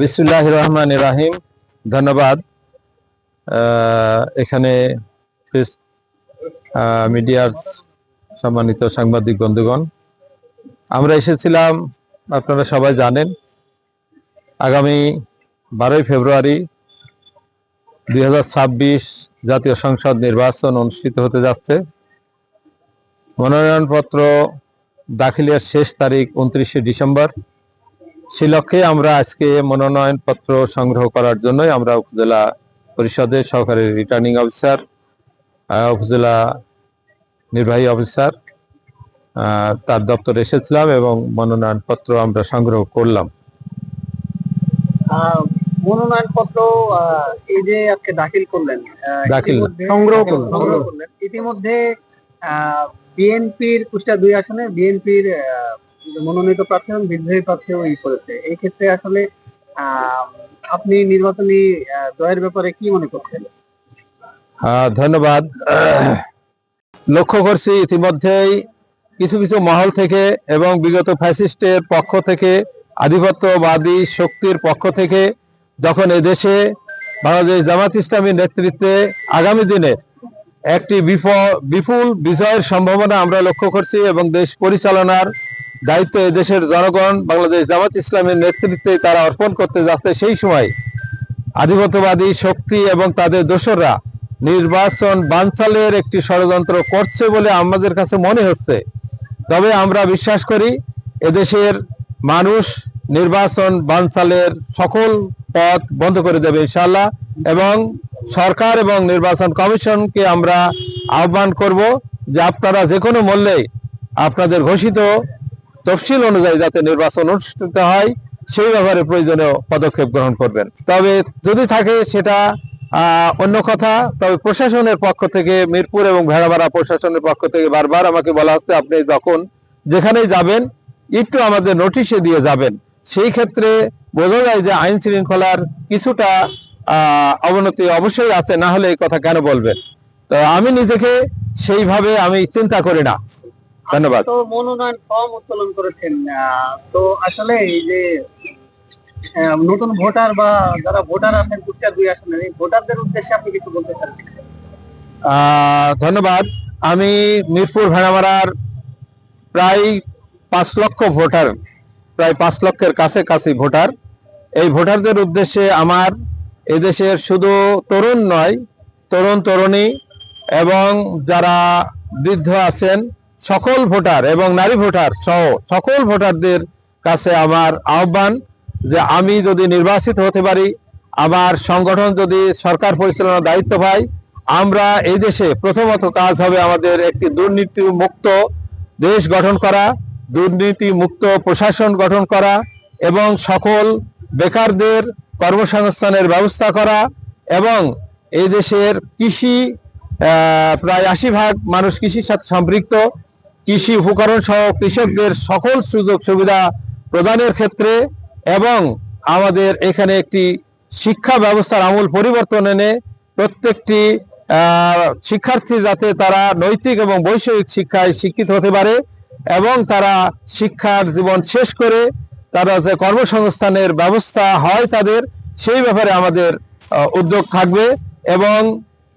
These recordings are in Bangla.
বিসমুল্লাহ রহমান রাহিম ধন্যবাদ এখানে মিডিয়ার সম্মানিত সাংবাদিক বন্ধুগণ, আমরা এসেছিলাম, আপনারা সবাই জানেন, আগামী বারোই ফেব্রুয়ারি দুই হাজার ছাব্বিশ জাতীয় সংসদ নির্বাচন অনুষ্ঠিত হতে যাচ্ছে। মনোনয়নপত্র দাখিলের শেষ তারিখ উনত্রিশে ডিসেম্বর। সেই লক্ষ্যে আমরা আজকে মনোনয়নপত্র সংগ্রহ করার জন্যই আমরা উপজেলা পরিষদের সহকারী রিটার্নিং অফিসার আহ, উপজেলা নির্বাহী অফিসার তার দপ্তরে এসেছিলাম এবং মনোনয়নপত্র আমরা সংগ্রহ করলাম। আহ, মনোনয়নপত্র আহ, এই যে আজকে দাখিল করলেন দাখিল। সংগ্রহ সংগ্রহ করলেন। ইতিমধ্যে বিএনপির কুষ্টিয়া দুই আসনে বিএনপির মনোনীত প্রার্থী এবং বিদ্রোহী প্রার্থীও ই করেছে। এই ক্ষেত্রে আসলে আপনি নির্বাচনী জয়ের ব্যাপারে কি মনে করছেন? ধন্যবাদ। লক্ষ্য করছি ইতিমধ্যেই কিছু কিছু মহল থেকে এবং বিগত ফ্যাসিস্টের পক্ষ থেকে, আধিপত্যবাদী শক্তির পক্ষ থেকে যখন এদেশে বাংলাদেশ জামাত ইসলামীর নেতৃত্বে আগামী দিনে একটি বিপুল বিজয়ের সম্ভাবনা আমরা লক্ষ্য করছি এবং দেশ পরিচালনার দায়িত্ব এদেশের জনগণ, বাংলাদেশ জামাত ইসলামের নেতৃত্বে তারা অর্পণ করতে যাচ্ছে সেই সময় আধিপত্যবাদী শক্তি এবং তাদের দোসররা নির্বাচন বানচালের একটি ষড়যন্ত্র করছে বলে আমাদের কাছে মনে হচ্ছে। তবে আমরা বিশ্বাস করি এদেশের মানুষ নির্বাচন বানচালের সকল পথ বন্ধ করে দেবে ইনশাল্লাহ এবং সরকার এবং নির্বাচন কমিশনকে আমরা আহ্বান করব যে আপনারা যে কোনো মূল্যে আপনাদের ঘোষিত তফসিল অনুযায়ী যাতে নির্বাচন অনুষ্ঠিত হয়, সেই ব্যাপারে প্রয়োজনীয় পদক্ষেপ গ্রহণ করবেন। তবে যদি থাকে সেটা অন্য কথা, তবে প্রশাসনের পক্ষ থেকে, মিরপুর এবং ভেড়াবাড়া প্রশাসনের পক্ষ থেকে বারবার আমাকে বলা হচ্ছে, আপনি যখন যেখানেই যাবেন, একটু আমাদের নোটিশে দিয়ে যাবেন। সেই ক্ষেত্রে বোঝা যায় যে আইন শৃঙ্খলার কিছুটা অবনতি অবশ্যই আছে, না হলে এই কথা কেন বলবেন? তো আমি নিজেকে সেইভাবে আমি চিন্তা করি না। ধন্যবাদ। তো মনোনয়ন ফর্ম উত্তোলন করেছেন তো আসলে এই যে নতুন ভোটার বা যারা ভোটার আছেন কুষ্টিয়া দুই আসনের এই ভোটারদের উদ্দেশ্যে আপনি কিছু বলতে চান? ধন্যবাদ। আমি মিরপুর ভেড়ামারার প্রায় পাঁচ লক্ষ ভোটার প্রায় পাঁচ লক্ষের কাছাকাছি ভোটার। এই ভোটারদের উদ্দেশ্যে আমার এদেশের শুধু তরুণ নয় তরুণ তরুণী এবং যারা বৃদ্ধ আছেন সকল ভোটার এবং নারী ভোটার সহ সকল ভোটারদের কাছে আমার আহ্বান যে আমি যদি নির্বাচিত হতে পারি, আমার সংগঠন যদি সরকার পরিচালনার দায়িত্ব পাই আমরা এই দেশে প্রথমত কাজ হবে আমাদের একটি দুর্নীতি মুক্ত দেশ গঠন করা, দুর্নীতি মুক্ত প্রশাসন গঠন করা এবং সকল বেকারদের কর্মসংস্থানের ব্যবস্থা করা এবং এই দেশের কৃষি প্রায় আশি ভাগ মানুষ কৃষির সাথে সম্পৃক্ত। কৃষি উপকরণ সহ কৃষকদের সকল সুযোগ সুবিধা প্রদানের ক্ষেত্রে এবং আমাদের এখানে একটি শিক্ষা ব্যবস্থার আমূল পরিবর্তন এনে প্রত্যেকটি শিক্ষার্থী যাতে তারা নৈতিক এবং বৈষয়িক শিক্ষায় শিক্ষিত হতে পারে এবং তারা শিক্ষার জীবন শেষ করে তারা যে কর্মসংস্থানের ব্যবস্থা হয় তাদের, সেই ব্যাপারে আমাদের উদ্যোগ থাকবে এবং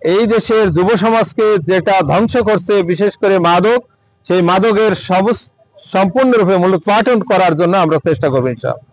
এই দেশের যুব সমাজকে যেটা ধ্বংস করছে, বিশেষ করে মাদক সেই মাদকের সম্পূর্ণরূপে মূলত পাঠন করার জন্য আমরা চেষ্টা করব ইনশাআল্লাহ।